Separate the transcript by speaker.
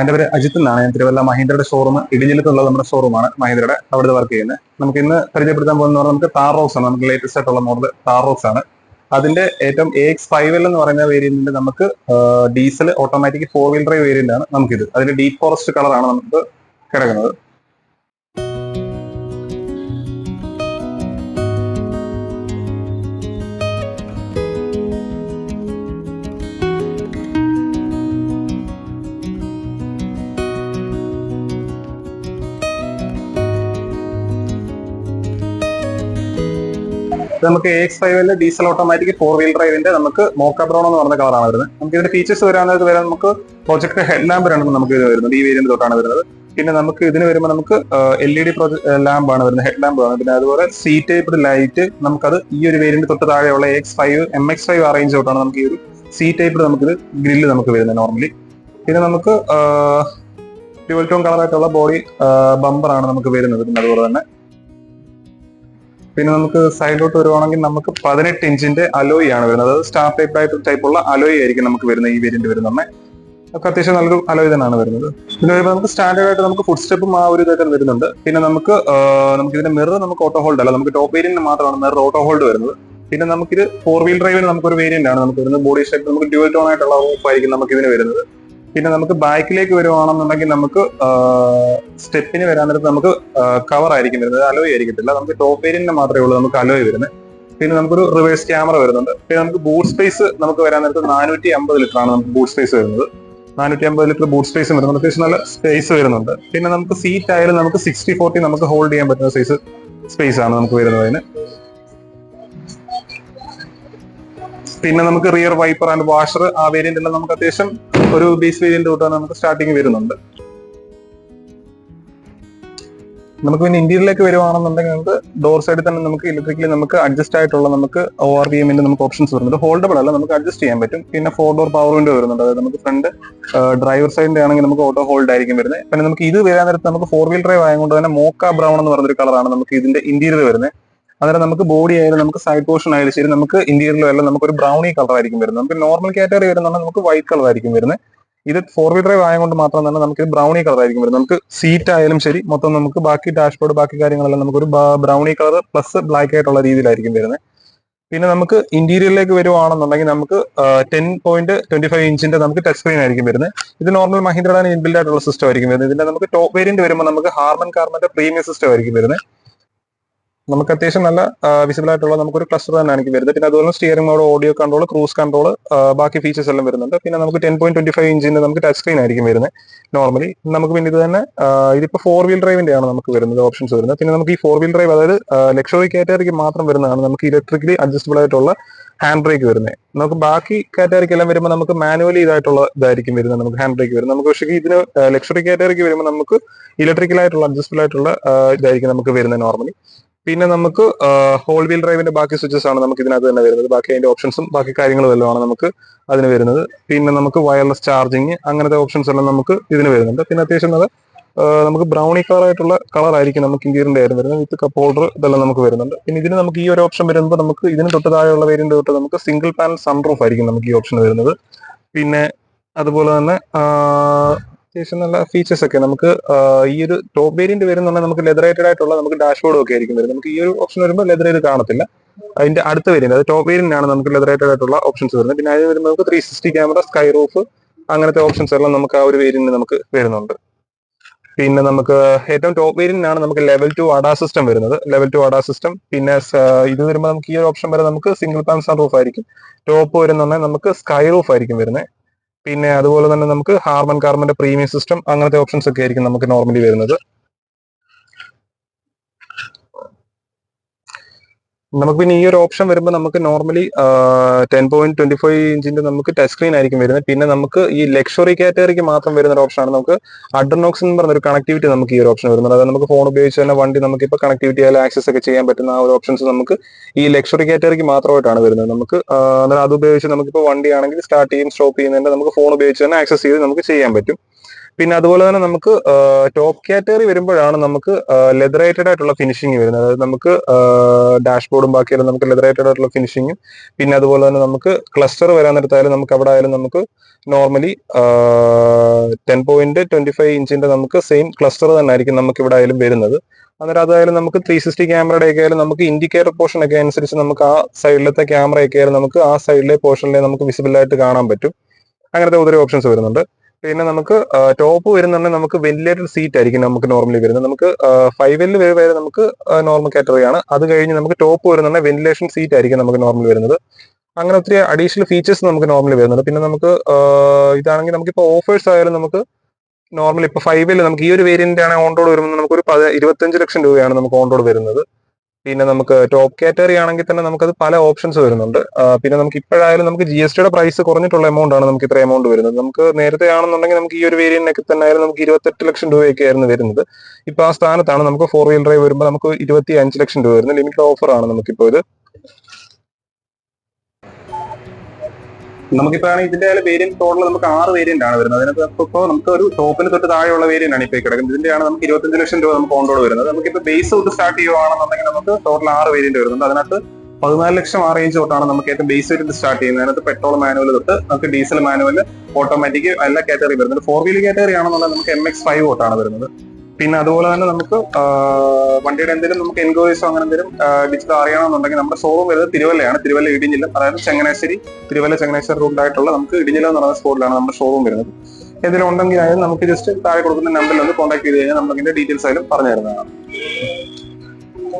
Speaker 1: എന്റെ പേര് അജിത്ത് എന്നാണ്. ഞാൻ തിരുവല്ല മഹീന്ദ്രയുടെ ഷോറൂം ഇടിഞ്ഞിലത്തുള്ള നമ്മുടെ ഷോറൂമാണ് മഹീന്ദ്രയുടെ അവിടെ വർക്ക് ചെയ്യുന്നത്. നമുക്ക് ഇന്ന് പരിചയപ്പെടുത്താൻ പോകുന്ന പറഞ്ഞാൽ നമുക്ക് താറോക്സ് ആണ്. നമുക്ക് ലേറ്റസ്റ്റ് ആയിട്ടുള്ള മോഡൽ താറോക്സ് ആണ്. അതിന്റെ ഏറ്റവും എ എക്സ് ഫൈവ് എൽ എന്ന് പറയുന്ന വേരിയന്റിന്റെ നമുക്ക് diesel automatic four wheel drive variant ആണ് നമുക്കിത്. അതിന്റെ ഡീപ് ഫോറസ്റ്റ് കളറാണ് നമുക്ക് കിടക്കുന്നത്. നമുക്ക് എ എക്സ് ഫൈവ് എല്ലിൽ ഡീസൽ ഓട്ടോമാറ്റിക് ഫോർ വീൽ ഡ്രൈവിന്റെ നമുക്ക് മോക്ക ബ്രൗൺ എന്ന് പറഞ്ഞ കളറാണ് വരുന്നത്. നമുക്ക് ഇതിന്റെ ഫീച്ചേഴ്സ് വരാനായിട്ട് വരാൻ നമുക്ക് പ്രൊജക്ട് ഹെഡ് ലാമ്പ് രണ്ടും നമുക്ക് ഇത് വരുന്നത്. ഈ വേരിയന്റ് തൊട്ടാണ് വരുന്നത്. പിന്നെ നമുക്ക് ഇതിന് വരുമ്പോൾ നമുക്ക് എൽ ഇ ഡി ലാമ്പ് ആണ് വരുന്നത്. ഹെഡ് ലാമ്പ് ആണ്. പിന്നെ അതുപോലെ സി ടൈപ്പ് ലൈറ്റ് നമുക്കത് ഈ ഒരു വേരിയന്റ് തൊട്ട് താഴെയുള്ള X five M X five arrange range തൊട്ടാണ് നമുക്ക് ഈ ഒരു സി ടൈപ്പ് നമുക്കിത് ഗ്രില്ല് നമുക്ക് വരുന്നത് നോർമലി പിന്നെ നമുക്ക് ഡ്യുവൽ ടോൺ കളറായിട്ടുള്ള ബോഡി ബമ്പറാണ് നമുക്ക് വരുന്നത്. പിന്നെ അതുപോലെ തന്നെ പിന്നെ നമുക്ക് സൈഡിലോട്ട് വരുവാണെങ്കിൽ നമുക്ക് പതിനെട്ട് ഇഞ്ചിന്റെ അലോയി ആണ് വരുന്നത്. അതായത് സ്റ്റാർ ടൈപ്പ് ആയിട്ട് ടൈപ്പുള്ള അലോയി ആയിരിക്കും നമുക്ക് വരുന്നത് ഈ വേരിയന്റ് വരുന്നത്. ഒക്കെ അത്യാവശ്യം നല്ലൊരു അലോയി തന്നെയാണ് വരുന്നത്. പിന്നെ വരുമ്പോൾ നമുക്ക് സ്റ്റാൻഡേർഡ് ആയിട്ട് നമുക്ക് ഫുഡ് സ്റ്റെപ്പും ആ ഒരു ഇതൊക്കെ വരുന്നുണ്ട്. പിന്നെ നമുക്ക് നമുക്ക് ഇതിന്റെ മിറർ നമുക്ക് ഓട്ടോ ഹോൾഡ് അല്ല. നമുക്ക് ടോപ്പ് വേരിയന്റിന് മാത്രമാണ് മിറർ ഓട്ടോ ഹോൾഡ് വരുന്നത്. പിന്നെ നമുക്കിത് ഫോർ വീൽ ഡ്രൈവിന് നമുക്കൊരു വേരിയന്റ് ആണ് നമുക്ക് വരുന്നത്. ബോഡി ഷേപ്പ് നമുക്ക് ഡ്യൂൽ ടോൺ ആയിട്ടുള്ള ഓഫ് ആയിരിക്കും നമുക്ക് ഇതിന് വരുന്നത്. പിന്നെ നമുക്ക് ബാക്കിലേക്ക് വരുവാണെന്നുണ്ടെങ്കിൽ നമുക്ക് സ്റ്റെപ്പിന് വരാൻ നേരത്ത് നമുക്ക് കവർ ആയിരിക്കും വരുന്നത്. അലോയ് ആയിരിക്കത്തില്ല. നമുക്ക് ടോപ്പ് വേരിയന്റിന് മാത്രമേ ഉള്ളൂ നമുക്ക് അലോയ് വരുന്നത്. പിന്നെ നമുക്കൊരു റിവേഴ്സ് ക്യാമറ വരുന്നുണ്ട്. പിന്നെ നമുക്ക് ബൂട്ട് സ്പേസ് നമുക്ക് വരാൻ നേരത്ത് നാനൂറ്റി അമ്പത് ലിറ്റർ ആണ് നമുക്ക് ബൂട്ട് സ്പേസ് വരുന്നത്. നാനൂറ്റി അമ്പത് ലിറ്റർ ബൂട്ട് സ്പേസ് വരുന്നുണ്ട്. അത്യാവശ്യം നല്ല സ്പേസ് വരുന്നുണ്ട്. പിന്നെ നമുക്ക് സീറ്റ് ആയാലും നമുക്ക് സിക്സ്റ്റി ഫോർട്ടി നമുക്ക് ഹോൾഡ് ചെയ്യാൻ പറ്റുന്ന സൈസ് സ്പേസ് ആണ് നമുക്ക് വരുന്നത് പിന്നെ നമുക്ക് റിയർ വൈപ്പർ ആൻഡ് വാഷർ ആ വേരിയന്റ് എല്ലാം നമുക്ക് അത്യാവശ്യം ഒരു ബേസ് വേരിയന്റ് തൊട്ടാണ് നമുക്ക് സ്റ്റാർട്ടിങ് വരുന്നുണ്ട്. നമുക്ക് പിന്നെ ഇന്ത്യയിലേക്ക് വരുവാണെന്നുണ്ടെങ്കിൽ നമുക്ക് ഡോർ സൈഡിൽ തന്നെ നമുക്ക് ഇലക്ട്രിക്കലി നമുക്ക് അഡ്ജസ്റ്റ് ആയിട്ടുള്ള നമുക്ക് ഒ ആർ വി എമ്മിന്റെ നമുക്ക് ഓപ്ഷൻസ് വരുന്നുണ്ട്. ഹോൾഡബിൾ അല്ല നമുക്ക് അഡ്ജസ്റ്റ് ചെയ്യാൻ പറ്റും. പിന്നെ ഫോർ ഡോർ പവർ വിൻഡോ വരുന്നുണ്ട്. അതായത് നമുക്ക് ഫ്രണ്ട് ഡ്രൈവർ സൈഡിന്റെ ആണെങ്കിൽ നമുക്ക് ഓട്ടോ ഹോൾഡ് ആയിരിക്കും വരുന്നത്. പിന്നെ നമുക്ക് ഇത് വരാൻ നേരത്ത് നമുക്ക് ഫോർ വീൽ ഡ്രൈവ് ആയതുകൊണ്ട് തന്നെ മോക്ക ബ്രൗൺ എന്ന് പറഞ്ഞൊരു കളറാണ് നമുക്ക് ഇതിന്റെ ഇന്റീരിയർ വരുന്നത്. അന്നേരം നമുക്ക് ബോഡി ആയാലും നമുക്ക് സൈഡ് പോർഷൻ ആയാലും ശരി നമുക്ക് ഇന്റീരിയറിലും എല്ലാം നമുക്ക് ഒരു ബ്രൗണി കളർ ആയിരിക്കും വരുന്നത്. നമുക്ക് നോർമൽ കാറ്റഗറി വരുന്നുണ്ട് നമുക്ക് വൈറ്റ് കളർ ആയിരിക്കും വരുന്നത്. ഇത് ഫോർ വീൽ ഡ്രൈവ് ആയതുകൊണ്ട് മാത്രം തന്നെ നമുക്ക് ബ്രൗണി കളർ ആയിരിക്കും വരുന്നത്. നമുക്ക് സീറ്റ് ആയാലും ശരി മൊത്തം നമുക്ക് ബാക്കി ഡാഷ്ബോർഡ് ബാക്കി കാര്യങ്ങളെല്ലാം നമുക്ക് ഒരു ബ്രൗണി കളർ പ്ലസ് ബ്ലാക്ക് ആയിട്ടുള്ള രീതിയിലായിരിക്കും വരുന്നത്. പിന്നെ നമുക്ക് ഇന്റീരിയറിലേക്ക് വരുവാണെന്നുണ്ടെങ്കിൽ നമുക്ക് ടെൻ പോയിന്റ് ട്വന്റി ഫൈവ് ഇഞ്ചിന്റെ നമുക്ക് ടച്ച് സ്ക്രീൻ ആയിരിക്കും വരുന്നത്. ഇത് നോർമൽ മഹീന്ദ്രയുടെ ഇൻബിൽഡ് ആയിട്ടുള്ള സിസ്റ്റം ആയിരിക്കും വരുന്നത്. ഇതിന്റെ നമുക്ക് ടോപ്പ് വേരിയന്റ് വരുമ്പോൾ നമുക്ക് ഹാർമൻ കാർമന്റെ പ്രീമിയം സിസ്റ്റം ആയിരിക്കും വരുന്നത്. നമുക്ക് അത്യാവശ്യം നല്ല വിസിബിൾ ആയിട്ടുള്ള നമുക്കൊരു ക്ലസ്റ്റർ തന്നെ എനിക്ക് വരുന്നത്. പിന്നെ അതുപോലെ steering mode audio control cruise control ബാക്കി ഫീച്ചേഴ്സ് എല്ലാം വരുന്നുണ്ട്. പിന്നെ നമുക്ക് ടെൻ പോയിന്റ് ട്വന്റി ഫൈവ് ഇഞ്ചിന്റെ നമുക്ക് ടച്ച് സ്ക്രീൻ ആയിരിക്കും വരുന്നത്. നോർമലി നമുക്ക് പിന്നെ ഇത് തന്നെ ഇതിപ്പോൾ ഇതിപ്പോ ഫോർ വീൽ ഡ്രൈവിന്റെ ആണ് നമുക്ക് വരുന്നത് ഓപ്ഷൻസ് വരുന്നത്. പിന്നെ നമുക്ക് ഈ ഫോർ വീൽ ഡ്രൈവ് അതായത് ലക്ഷറി കാറ്റഗറിക്ക് മാത്രം വരുന്നതാണ് നമുക്ക് ഇലക്ട്രിക്കലി അഡ്ജസ്റ്റബിൾ ആയിട്ടുള്ള ഹാൻഡ് ബ്രേക്ക് വരുന്നത്. നമുക്ക് ബാക്കി കാറ്റഗറിക്ക് എല്ലാം വരുമ്പോൾ നമുക്ക് മാനുവലി ഇതായിട്ടുള്ള ഇതായിരിക്കും വരുന്നത് നമുക്ക് ഹാൻഡ് ബ്രേക്ക് വരുന്നത്. നമുക്ക് പക്ഷേ ഇതിന് ലക്ഷറി കാറ്റഗറിക്ക് വരുമ്പോൾ നമുക്ക് ഇലക്ട്രിക്കൽ ആയിട്ടുള്ള അഡ്ജസ്റ്റബിൾ ആയിട്ടുള്ള ഇതായിരിക്കും നമുക്ക് വരുന്നത് നോർമലി പിന്നെ നമുക്ക് ഹോൾ വീൽ ഡ്രൈവിന്റെ ബാക്കി സ്വിച്ചസ് ആണ് നമുക്ക് ഇതിനകത്ത് തന്നെ വരുന്നത്. ബാക്കി അതിന്റെ ഓപ്ഷൻസും ബാക്കി കാര്യങ്ങളും എല്ലാം ആണ് നമുക്ക് അതിന് വരുന്നത്. പിന്നെ നമുക്ക് വയർലെസ് ചാർജിങ് അങ്ങനത്തെ ഓപ്ഷൻസ് എല്ലാം നമുക്ക് ഇതിന് വരുന്നുണ്ട്. പിന്നെ അത്യാവശ്യം നല്ല നമുക്ക് ബ്രൗണി കളർ ആയിട്ടുള്ള കളർ ആയിരിക്കും നമുക്ക് ഇന്ത്യറിന്റെ ആയിരുന്നു വരുന്നത്. വിത്ത് കപ്പ് ഹോൾഡർ ഇതെല്ലാം നമുക്ക് വരുന്നുണ്ട്. പിന്നെ ഇതിന് നമുക്ക് ഈ ഒരു ഓപ്ഷൻ വരുമ്പോൾ നമുക്ക് ഇതിന് തൊട്ട് താഴെയുള്ള വേരിയന്റ് തൊട്ട് നമുക്ക് സിംഗിൾ പാനൽ സൺറൂഫ് ആയിരിക്കും നമുക്ക് ഈ ഓപ്ഷൻ വരുന്നത്. പിന്നെ അതുപോലെ തന്നെ അത്യാവശ്യം നല്ല ഫീച്ചേഴ്സ് ഒക്കെ. നമുക്ക് ഈ ഒരു ടോപ്പ് വേരിയന്റ് വരുന്നുണ്ടെങ്കിൽ നമുക്ക് ലെതറേറ്റഡ് ആയിട്ടുള്ള നമുക്ക് ഡാഷ്ബോർഡും ഒക്കെ ആയിരിക്കും വരുന്നത്. നമുക്ക് ഈ ഒരു ഓപ്ഷൻ വരുമ്പോൾ ലെതറേറ്റ് കാണത്തില്ല. അതിന്റെ അടുത്ത വേരിയന്റ് അത് ടോപ്പ് വേരിയന്റ് ആണ് നമുക്ക് ലെതറേറ്റഡ് ആയിട്ടുള്ള ഓപ്ഷൻസ് വരുന്നത്. പിന്നെ അതിന് വരുമ്പോൾ നമുക്ക് three sixty camera sky roof അങ്ങനത്തെ ഓപ്ഷൻസ് എല്ലാം നമുക്ക് ആ ഒരു വേരിയന്റ് നമുക്ക് വരുന്നുണ്ട്. പിന്നെ നമുക്ക് ഏറ്റവും ടോപ്പ് വേരിയന്റ് ആണ് നമുക്ക് ലെവൽ ടു അഡാ സിസ്റ്റം വരുന്നത്. ലെവൽ ടു അഡാ സിസ്റ്റം പിന്നെ ഇത് വരുമ്പോൾ നമുക്ക് ഈ ഒരു ഓപ്ഷൻ വരെ നമുക്ക് സിംഗിൾ പാൻ സൺ റൂഫ് ആയിരിക്കും ടോപ്പ് വരുന്നുണ്ടെങ്കിൽ നമുക്ക് സ്കൈ റൂഫ് ആയിരിക്കും വരുന്നത്. പിന്നെ അതുപോലെ തന്നെ നമുക്ക് ഹാർമൻ കാർമന്റെ പ്രീമിയം സിസ്റ്റം അങ്ങനത്തെ ഓപ്ഷൻസ് ഒക്കെ ആയിരിക്കും നമുക്ക് നോർമലി വരുന്നത്. നമുക്ക് പിന്നെ ഈ ഒരു ഓപ്ഷൻ വരുമ്പോൾ നമുക്ക് normally ten point twenty five ഇഞ്ചിന്റെ നമുക്ക് ടച്ച് സ്ക്രീൻ ആയിരിക്കും വരുന്നത്. പിന്നെ നമുക്ക് ഈ ലക്ഷറി കാറ്റഗറിക്ക് മാത്രം വരുന്ന ഒരു ഓപ്ഷനാണ് നമുക്ക് അഡർനോക്സ് എന്ന് പറഞ്ഞ ഒരു കണക്ടിവിറ്റി നമുക്ക് ഈ ഒരു ഓപ്ഷൻ വരുന്നത്. അതായത് നമുക്ക് ഫോൺ ഉപയോഗിച്ച് തന്നെ വണ്ടി നമുക്ക് ഇപ്പോൾ കണക്ടിവിറ്റി ആയാലും ആക്സസ് ഒക്കെ ചെയ്യാൻ പറ്റുന്ന ആ ഒരു ഓപ്ഷൻസ് നമുക്ക് ഈ ലക്ഷറി കാറ്റഗറിക്ക് മാത്രമായിട്ടാണ് വരുന്നത്. നമുക്ക് അന്നേരം അത് ഉപയോഗിച്ച് നമുക്കിപ്പോൾ വണ്ടിയാണെങ്കിൽ സ്റ്റാർട്ട് ചെയ്യും സ്റ്റോപ്പ് ചെയ്യുന്നതിന്റെ നമുക്ക് ഫോൺ ഉപയോഗിച്ച് തന്നെ ആക്സസ് ചെയ്ത് നമുക്ക് ചെയ്യാൻ പറ്റും. പിന്നെ അതുപോലെ തന്നെ നമുക്ക് ടോപ്പ് കാറ്റഗറി വരുമ്പോഴാണ് നമുക്ക് ലെതറേറ്റഡ് ആയിട്ടുള്ള ഫിനിഷിംഗ് വരുന്നത്. അതായത് നമുക്ക് ഡാഷ്ബോർഡും ബാക്കിയെല്ലാം നമുക്ക് ലെതറേറ്റഡ് ആയിട്ടുള്ള ഫിനിഷിങ്ങും പിന്നെ അതുപോലെ തന്നെ നമുക്ക് ക്ലസ്റ്റർ വരാൻ നേരത്തായാലും നമുക്ക് അവിടെ ആയാലും നമുക്ക് normally ten point twenty five ഇഞ്ചിന്റെ നമുക്ക് സെയിം ക്ലസ്റ്റർ തന്നെ ആയിരിക്കും നമുക്ക് ഇവിടെ ആയാലും വരുന്നത്. അന്നേരം അതായാലും നമുക്ക് ത്രീ സിക്സ്റ്റി ക്യാമറയുടെ ഒക്കെ ആയാലും നമുക്ക് ഇൻഡിക്കേറ്റർ പോർഷൻ ഒക്കെ അനുസരിച്ച് നമുക്ക് ആ സൈഡിലത്തെ ക്യാമറയൊക്കെ ആയാലും നമുക്ക് ആ സൈഡിലെ പോർഷനിലെ നമുക്ക് വിസിബിൾ ആയിട്ട് കാണാൻ പറ്റും. അങ്ങനത്തെ ഒത്തിരി ഓപ്ഷൻസ് വരുന്നുണ്ട്. പിന്നെ നമുക്ക് ടോപ്പ് വരുന്നുണ്ടെങ്കിൽ നമുക്ക് വെന്റിലേറ്റഡ് സീറ്റ് ആയിരിക്കും നമുക്ക് നോർമലി വരുന്നത്. നമുക്ക് ഫൈവ് എല്ലിൽ വരെ നമുക്ക് നോർമൽ കാറ്റഗറി ആണ്. അത് കഴിഞ്ഞ് നമുക്ക് ടോപ്പ് വരുന്നുണ്ടെങ്കിൽ വെന്റിലേഷൻ സീറ്റ് ആയിരിക്കും നമുക്ക് നോർമൽ വരുന്നത്. അങ്ങനെ ഒത്തിരി അഡീഷണൽ ഫീച്ചേഴ്സ് നമുക്ക് നോർമലി വരുന്നുണ്ട് പിന്നെ നമുക്ക് ഇതാണെങ്കിൽ നമുക്കിപ്പോൾ ഓഫേഴ്സ് ആയാലും നമുക്ക് നോർമൽ ഫൈവ് ഫൈവിൽ നമുക്ക് ഈ ഒരു വേരിയന്റ് ആണ് ഓൺ റോഡ് വരുമ്പോൾ നമുക്ക് ഒരു ഇരുപത്തഞ്ച് ലക്ഷം രൂപയാണ് നമുക്ക് ഓൺ റോഡ് വരുന്നത്. പിന്നെ നമുക്ക് ടോപ്പ് കാറ്റഗറി ആണെങ്കിൽ തന്നെ നമുക്കത് പല ഓപ്ഷൻസ് വരുന്നുണ്ട്. പിന്നെ നമുക്ക് ഇപ്പോഴായാലും നമുക്ക് ജി എസ് ടിയുടെ പ്രൈസ് കുറഞ്ഞിട്ടുള്ള എമൗണ്ട് ആണ് നമുക്ക് ഇത്ര എമൗണ്ട് വരുന്നത്. നമുക്ക് നേരത്തെ ആണെന്നുണ്ടെങ്കിൽ നമുക്ക് ഈ ഒരു വേരിയന്റിനൊക്കെ തന്നെ ആയാലും നമുക്ക് ഇരുപത്തെട്ട് ലക്ഷം രൂപയൊക്കെ ആയിരുന്നു വരുന്നത്. ഇപ്പൊ ആ സ്ഥാനത്താണ് നമുക്ക് ഫോർ വീൽ ഡ്രൈവ് വരുമ്പോൾ നമുക്ക് ഇരുപത്തി അഞ്ച് ലക്ഷം രൂപ വരുന്നത് ലിമിറ്റഡ് ആണ് നമുക്കിപ്പോൾ ഇത്. നമുക്കിപ്പോ ഇതിന്റെ വേരിയന്റ് ടോട്ടൽ നമുക്ക് ആറ് വേരിയന്റ് ആണ് വരുന്നത്. അതിനകത്ത് ഇപ്പോൾ നമുക്ക് ഒരു ടോപ്പിന് തൊട്ട് താഴെയുള്ള വേരിയന്റ് ആണ് ഇപ്പൊ കിടക്കുന്നത്. ഇതിന്റെയാണ് നമുക്ക് ഇരുപത്തഞ്ച് ലക്ഷം രൂപ നമുക്ക് ഓൺ വരുന്നത്. നമുക്ക് ഇപ്പൊ ബേസ് തൊട്ട് സ്റ്റാർട്ട് ചെയ്യുവാണെന്നുണ്ടെങ്കിൽ നമുക്ക് ടോട്ടൽ ആറ് വേരിയന്റ് വരുന്നുണ്ട്. അതിനകത്ത് പതിനാല് ലക്ഷം ആ റേഞ്ച് തൊട്ടാണ് നമുക്ക് ഏറ്റവും ബേസ് വേരിയന്റ് സ്റ്റാർട്ട് ചെയ്യുന്നത്. അതിനകത്ത് പെട്രോൾ മാനുവൽ തൊട്ട് നമുക്ക് ഡീസൽ മാനുവൽ ഓട്ടോമാറ്റിക് എല്ലാ കാറ്റഗറി വരുന്നുണ്ട്. ഫോർ വീലർ കാറ്റഗറി ആണെന്നുണ്ടെങ്കിൽ നമുക്ക് എം എക്സ് ഫൈവ് തൊട്ടാണ് വരുന്നത്. പിന്നെ അതുപോലെ തന്നെ നമുക്ക് വണ്ടിയുടെ എന്തെങ്കിലും നമുക്ക് എൻക്വയറീസോ അങ്ങനെ എന്തെങ്കിലും ഡിജിറ്റൽ അറിയണമെന്നുണ്ടെങ്കിൽ നമ്മുടെ ഷോറൂം വരുന്നത് തിരുവല്ലയാണ്. തിരുവല്ല ഇടിഞ്ഞില്ല അതായത് ചങ്ങനാശ്ശേരി തിരുവല്ല ചങ്ങനാശ്ശേരി റൂട്ടിലായിട്ടുള്ള നമുക്ക് ഇടിഞ്ഞില്ല എന്ന് പറയുന്ന സ്പോട്ടിലാണ് നമ്മുടെ ഷോറൂം വരുന്നത്. എന്തെങ്കിലും ഉണ്ടെങ്കിൽ ആയാലും നമുക്ക് ജസ്റ്റ് താഴെ കൊടുക്കുന്ന നമ്പറിൽ ഒന്ന് കോൺടാക്ട് ചെയ്ത് കഴിഞ്ഞാൽ നമുക്ക് ഇതിന്റെ ഡീറ്റെയിൽസ് ആയാലും പറഞ്ഞു തരുന്നതാണ്.